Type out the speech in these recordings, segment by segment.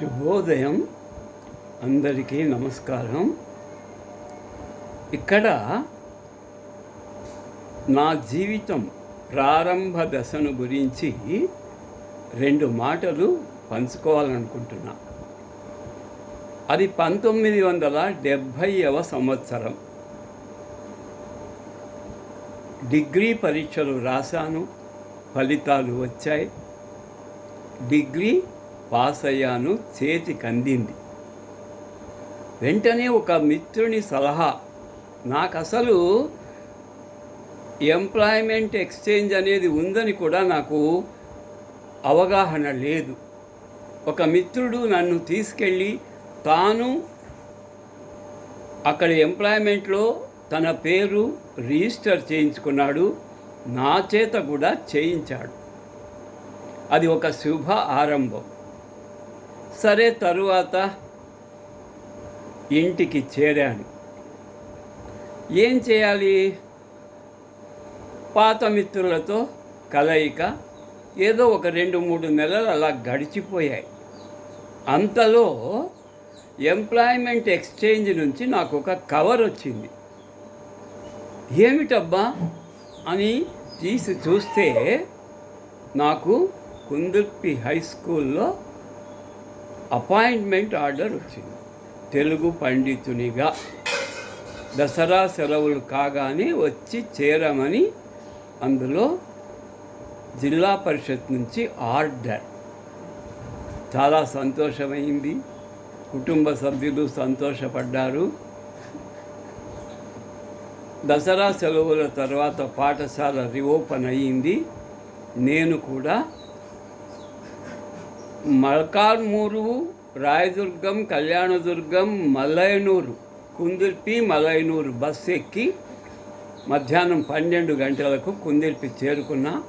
శుభోదయం. అందరికీ నమస్కారం. ఇక్కడ నా జీవితం ప్రారంభ దశను గురించి రెండు మాటలు పంచుకోవాలనుకుంటున్నా. అది పంతొమ్మిది వందల డెబ్భైవ సంవత్సరం. డిగ్రీ పరీక్షలు రాశాను. ఫలితాలు వచ్చాయి. డిగ్రీ పాస్ అయ్యాను చేతికి అందింది వెంటనే ఒక మిత్రుని సలహా నాకు అసలు ఎంప్లాయ్మెంట్ ఎక్స్చేంజ్ అనేది ఉందని కూడా నాకు అవగాహన లేదు. ఒక మిత్రుడు నన్ను తీసుకెళ్ళి తాను అక్కడ ఎంప్లాయ్మెంట్లో తన పేరు రిజిస్టర్ చేయించుకున్నాడు నా చేత కూడా చేయించాడు. అది ఒక శుభ ఆరంభం. సరే తరువాత ఇంటికి చేరాను. ఏం చేయాలి? పాత మిత్రులతో కలయిక ఏదో ఒక రెండు మూడు నెలలు అలా గడిచిపోయాయి. అంతలో ఎంప్లాయ్మెంట్ ఎక్స్చేంజ్ నుంచి నాకు ఒక కవర్ వచ్చింది. ఏమిటబ్బా అని తీసి చూస్తే నాకు కుందుర్పి హై స్కూల్లో అపాయింట్మెంట్ ఆర్డర్ వచ్చింది. తెలుగు పండితునిగా దసరా సెలవులు కాగానే వచ్చి చేరమని అందులో జిల్లా పరిషత్ నుంచి ఆర్డర్. చాలా సంతోషమైంది. కుటుంబ సభ్యులు సంతోషపడ్డారు. దసరా సెలవుల తర్వాత పాఠశాల రిఓపెన్ అయ్యింది. నేను కూడా మల్కార్మూరు రాయదుర్గం కళ్యాణదుర్గం మలయనూరు కుందిర్పి మలైనూరు బస్సు ఎక్కి మధ్యాహ్నం పన్నెండు గంటలకు కుందిర్పి చేరుకున్నా.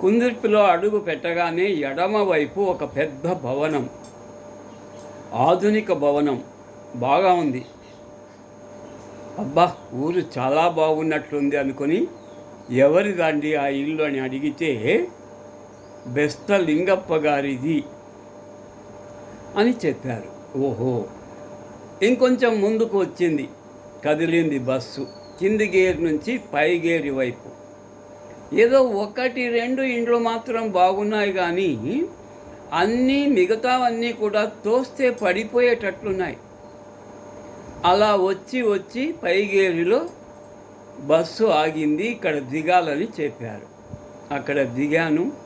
కుందిర్పిలో అడుగు పెట్టగానే ఎడమవైపు ఒక పెద్ద భవనం ఆధునిక భవనం బాగా ఉంది. అబ్బా ఊరు చాలా బాగున్నట్లుంది అనుకొని ఎవరిదండి ఆ ఇల్లు అని అడిగితే బెస్త లింగప్ప గారిది అని చెప్పారు. ఓహో! ఇంకొంచెం ముందుకు వచ్చింది. కదిలింది బస్సు. కింది గేర్ నుంచి పై గేరి వైపు. ఏదో ఒకటి రెండు ఇండ్లు మాత్రం బాగున్నాయి కానీ అన్నీ మిగతావన్నీ కూడా తోస్తే పడిపోయేటట్లున్నాయి. అలా వచ్చి వచ్చి పై గేరిలో బస్సు ఆగింది. ఇక్కడ దిగాలని చెప్పారు. అక్కడ దిగాను.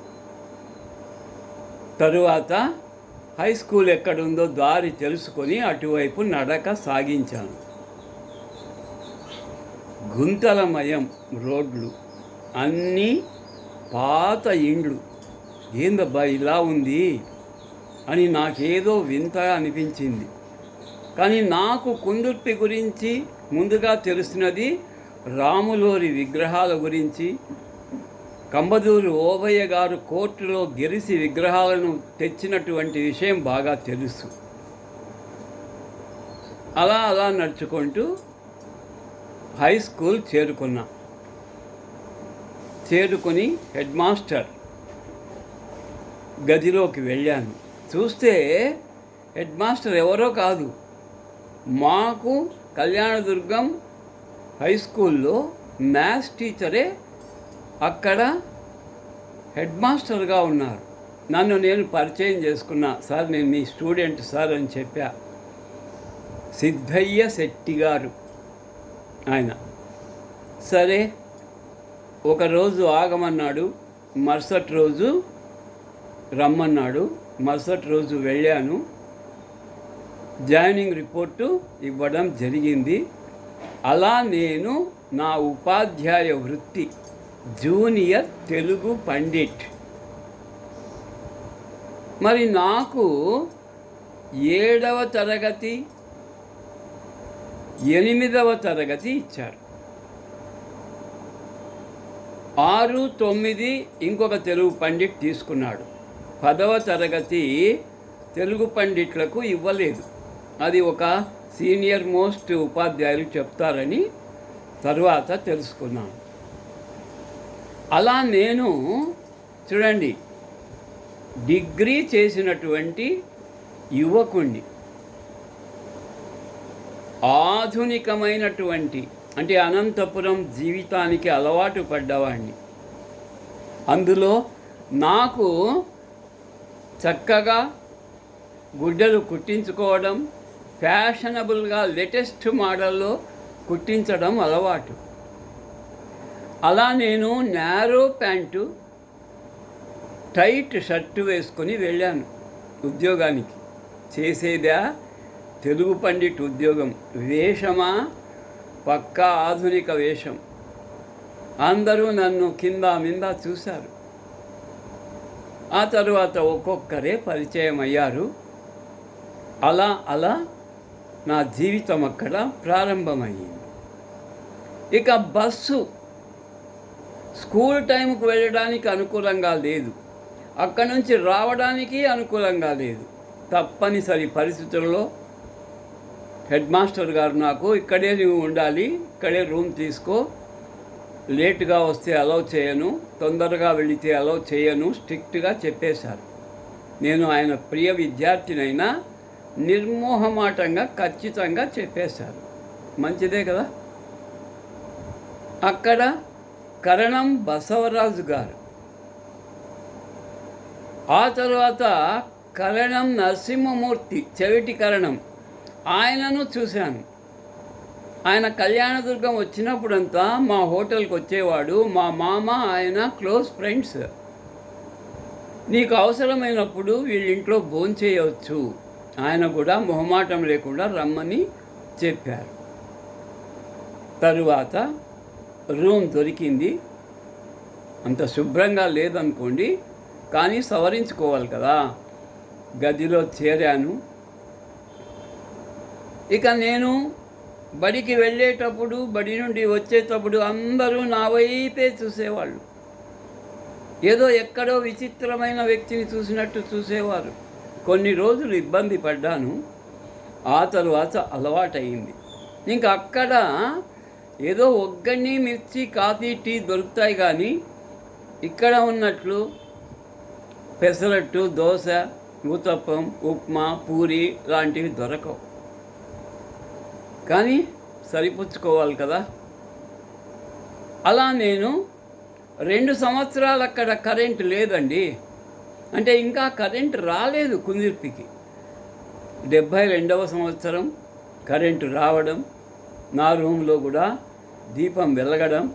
తరువాత హై స్కూల్ ఎక్కడుందో దారి తెలుసుకొని అటువైపు నడక సాగించాను. గుంతలమయం రోడ్లు అన్నీ పాత ఇండ్లు. ఏందబ్బా ఇలా ఉంది? అని నాకేదో వింతగా అనిపించింది. కానీ నాకు కుందుర్తి గురించి ముందుగా తెలిసినది రాములోరి విగ్రహాల గురించి కంబదూరు ఓబయ్య గారు కోర్టులో గెలిసి విగ్రహాలను తెచ్చినటువంటి విషయం బాగా తెలుసు. అలా అలా నడుచుకుంటూ హై స్కూల్ చేరుకున్నా చేరుకొని హెడ్ మాస్టర్ గదిలోకి వెళ్ళాను. చూస్తే హెడ్ మాస్టర్ ఎవరో కాదు మాకు కళ్యాణదుర్గం హై స్కూల్లో మ్యాథ్స్ టీచరే అక్కడ హెడ్ మాస్టర్గా ఉన్నారు. నన్ను నేను పరిచయం చేసుకున్నా సార్ నేను మీ స్టూడెంట్ సార్ అని చెప్పా. సిద్ధయ్య శెట్టి గారు ఆయన. సరే ఒకరోజు ఆగమన్నాడు మరుసటి రోజు రమ్మన్నాడు మరుసటి రోజు వెళ్ళాను. జాయినింగ్ రిపోర్టు ఇవ్వడం జరిగింది. అలా నేను నా ఉపాధ్యాయ వృత్తి జూనియర్ తెలుగు పండిట్. మరి నాకు ఏడవ తరగతి ఎనిమిదవ తరగతి ఇచ్చారు. ఆరు తొమ్మిది ఇంకొక తెలుగు పండిట్ తీసుకున్నాడు. పదవ తరగతి తెలుగు పండిట్లకు ఇవ్వలేదు. అది ఒక సీనియర్ మోస్ట్ ఉపాధ్యాయులు చెప్తారని తరువాత తెలుసుకున్నాను. అలా నేను చూడండి డిగ్రీ చేసినటువంటి యువకుణ్ణి. ఆధునికమైనటువంటి అంటే అనంతపురం జీవితానికి అలవాటు పడ్డవాడిని అందులో నాకు చక్కగా గుడ్డలు కుట్టించుకోవడం ఫ్యాషనబుల్గా లేటెస్ట్ మోడల్లో కుట్టించడం అలవాటు. అలా నేను నేరో ప్యాంటు టైట్ షర్టు వేసుకొని వెళ్ళాను ఉద్యోగానికి. చేసేదా? తెలుగు పండిట్ ఉద్యోగం. వేషమా? పక్కా ఆధునిక వేషం. అందరూ నన్ను కింద మింద చూశారు. ఆ తరువాత ఒక్కొక్కరే పరిచయం అయ్యారు. అలా అలా నా జీవితం అక్కడ ప్రారంభమయ్యింది. ఇక బస్సు స్కూల్ టైంకి వెళ్ళడానికి అనుకూలంగా లేదు. అక్కడి నుంచి రావడానికి అనుకూలంగా లేదు. తప్పనిసరి పరిస్థితుల్లో హెడ్ మాస్టర్ గారు నాకు ఇక్కడే నువ్వు ఉండాలి ఇక్కడే రూమ్ తీసుకో. లేటుగా వస్తే అలౌ చేయను తొందరగా వెళితే అలౌ చేయను స్ట్రిక్ట్గా చెప్పేశారు. నేను ఆయన ప్రియ విద్యార్థినైనా నిర్మోహమాటంగా ఖచ్చితంగా చెప్పేశారు. మంచిదే కదా? అక్కడ కరణం బసవరాజు గారు. ఆ తర్వాత కరణం నరసింహమూర్తి చెవిటి కరణం. ఆయనను చూశాను. ఆయన కళ్యాణదుర్గం వచ్చినప్పుడంతా మా హోటల్కి వచ్చేవాడు. మా మామ ఆయన క్లోజ్ ఫ్రెండ్స్. నీకు అవసరమైనప్పుడు వీళ్ళింట్లో భోంచేయవచ్చు ఆయన కూడా మొహమాటం లేకుండా రమ్మని చెప్పారు. తరువాత రూమ్ దొరికింది. అంత శుభ్రంగా లేదనుకోండి కానీ సవరించుకోవాలి కదా. గదిలో చేరాను. ఇక నేను బడికి వెళ్ళేటప్పుడు బడి నుండి వచ్చేటప్పుడు అందరూ నా వైపే చూసేవాళ్ళు. ఏదో ఎక్కడో విచిత్రమైన వ్యక్తిని చూసినట్టు చూసేవారు. కొన్ని రోజులు ఇబ్బంది పడ్డాను. ఆ తరువాత అలవాటయింది. ఇంకా అక్కడ ఏదో ఒగ్గని మిర్చి కాఫీ టీ దొరుకుతాయి కానీ ఇక్కడ ఉన్నట్లు పెసరట్టు దోశ ఊతప్పం ఉప్మా పూరి లాంటివి దొరకవు. కానీ సరిపుచ్చుకోవాలి కదా? అలా నేను రెండు సంవత్సరాలు అక్కడ కరెంట్ లేదండి. అంటే ఇంకా కరెంట్ రాలేదు కుందిర్పికి. డెబ్భై రెండవ సంవత్సరం కరెంటు రావడం నా రూమ్లో కూడా దీపం వెలగడం.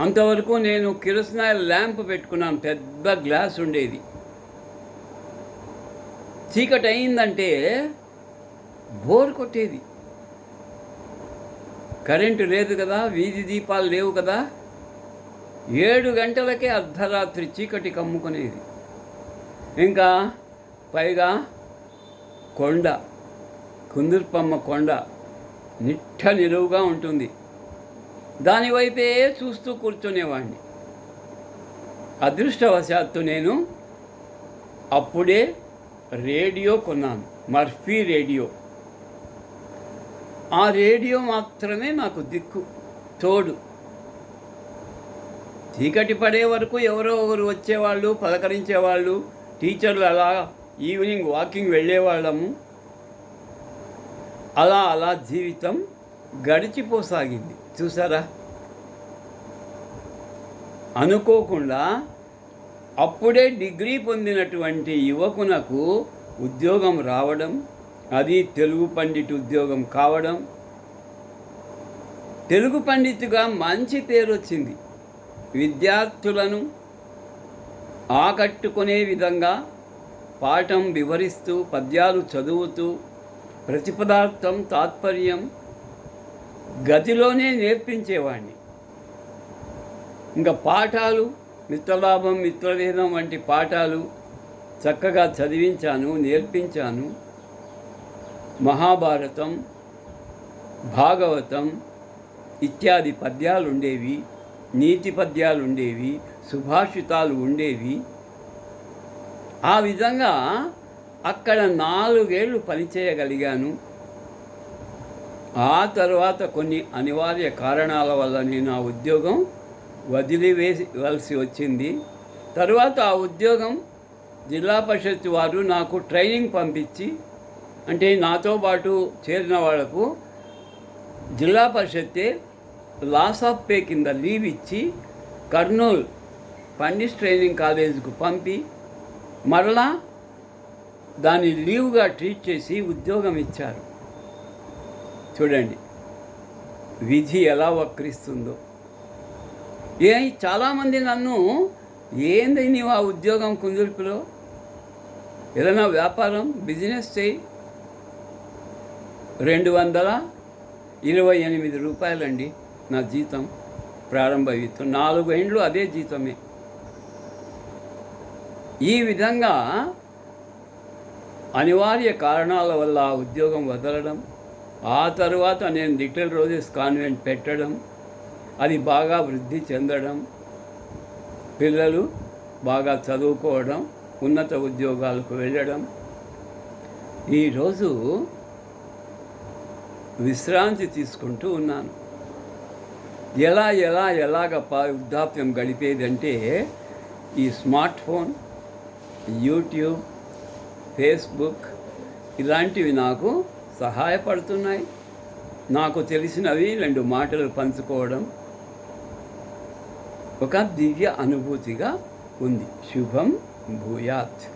అంతవరకు నేను కిరసనాయిల్ ల్యాంప్ పెట్టుకున్నాను పెద్ద గ్లాస్ ఉండేది. చీకటి అయిందంటే బోర్ కొట్టేది. కరెంటు లేదు కదా వీధి దీపాలు లేవు కదా. ఏడు గంటలకే అర్ధరాత్రి చీకటి కమ్ముకునేది. ఇంకా పైగా కొండ కుందుర్పమ్మ కొండ నిట్ట నిలువుగా ఉంటుంది. దానివైపే చూస్తూ కూర్చునేవాడిని అదృష్టవశాత్తు నేను అప్పుడే రేడియో కొన్నాను మర్ఫీ రేడియో. ఆ రేడియో మాత్రమే నాకు దిక్కు తోడు. చీకటి పడే వరకు ఎవరో ఒకరు వచ్చేవాళ్ళు పలకరించేవాళ్ళు టీచర్లు అలా ఈవినింగ్ వాకింగ్ వెళ్ళేవాళ్ళము. అలా అలా జీవితం గడిచిపోసాగింది. చూసారా? అనుకోకుండా అప్పుడే డిగ్రీ పొందినటువంటి యువకునకు ఉద్యోగం రావడం అది తెలుగు పండిట్ ఉద్యోగం కావడం తెలుగు పండితుగా మంచి పేరు వచ్చింది. విద్యార్థులను ఆకట్టుకునే విధంగా పాఠం వివరిస్తూ పద్యాలు చదువుతూ ప్రతిపదార్థం తాత్పర్యం గదిలోనే నేర్పించేవాడిని. ఇంకా పాఠాలు మిత్రలాభం మిత్రవేదం వంటి పాఠాలు చక్కగా చదివించాను నేర్పించాను. మహాభారతం భాగవతం ఇత్యాది పద్యాలు ఉండేవి నీతి పద్యాలు ఉండేవి సుభాషితాలు ఉండేవి. ఆ విధంగా అక్కడ నాలుగేళ్ళు పనిచేయగలిగాను. ఆ తర్వాత కొన్ని అనివార్య కారణాల వల్ల నేను ఆ ఉద్యోగం వదిలివేయవలసి వచ్చింది. తర్వాత ఆ ఉద్యోగం జిల్లా పరిషత్ వారు నాకు ట్రైనింగ్ పంపించి అంటే నాతో పాటు చేరిన వాళ్ళకు జిల్లా పరిషత్తే లాస్ ఆఫ్ పే కింద లీవ్ ఇచ్చి కర్నూలు పండిస్ ట్రైనింగ్ కాలేజీకు పంపి మరలా దాన్ని లీవ్గా ట్రీట్ చేసి ఉద్యోగం ఇచ్చారు. చూడండి. విధి ఎలా వక్రిస్తుందో. ఏ చాలామంది నన్ను ఏంది నీవు ఆ ఉద్యోగం కుందుర్పులో ఏదైనా వ్యాపారం బిజినెస్ చేయి రెండు వందల ఇరవై ఎనిమిది రూపాయలండి నా జీతం ప్రారంభ జీతం నాలుగు ఏండ్లు అదే జీతమే. ఈ విధంగా అనివార్య కారణాల వల్ల ఆ ఉద్యోగం వదలడం ఆ తర్వాత నేను లిటిల్ రోజెస్ కాన్వెంట్ పెట్టడం అది బాగా వృద్ధి చెందడం పిల్లలు బాగా చదువుకోవడం ఉన్నత ఉద్యోగాలకు వెళ్ళడం. ఈరోజు విశ్రాంతి తీసుకుంటూ ఉన్నాను. ఎలా ఎలా ఎలాగ వృద్ధాప్యం గడిపేదంటే ఈ స్మార్ట్ ఫోన్ యూట్యూబ్ ఫేస్బుక్ ఇలాంటివి నాకు సహాయపడుతున్నాయి. నాకు తెలిసినవి రెండు మాటలు పంచుకోవడం ఒక దివ్య అనుభూతిగా ఉంది. శుభం భూయాత్.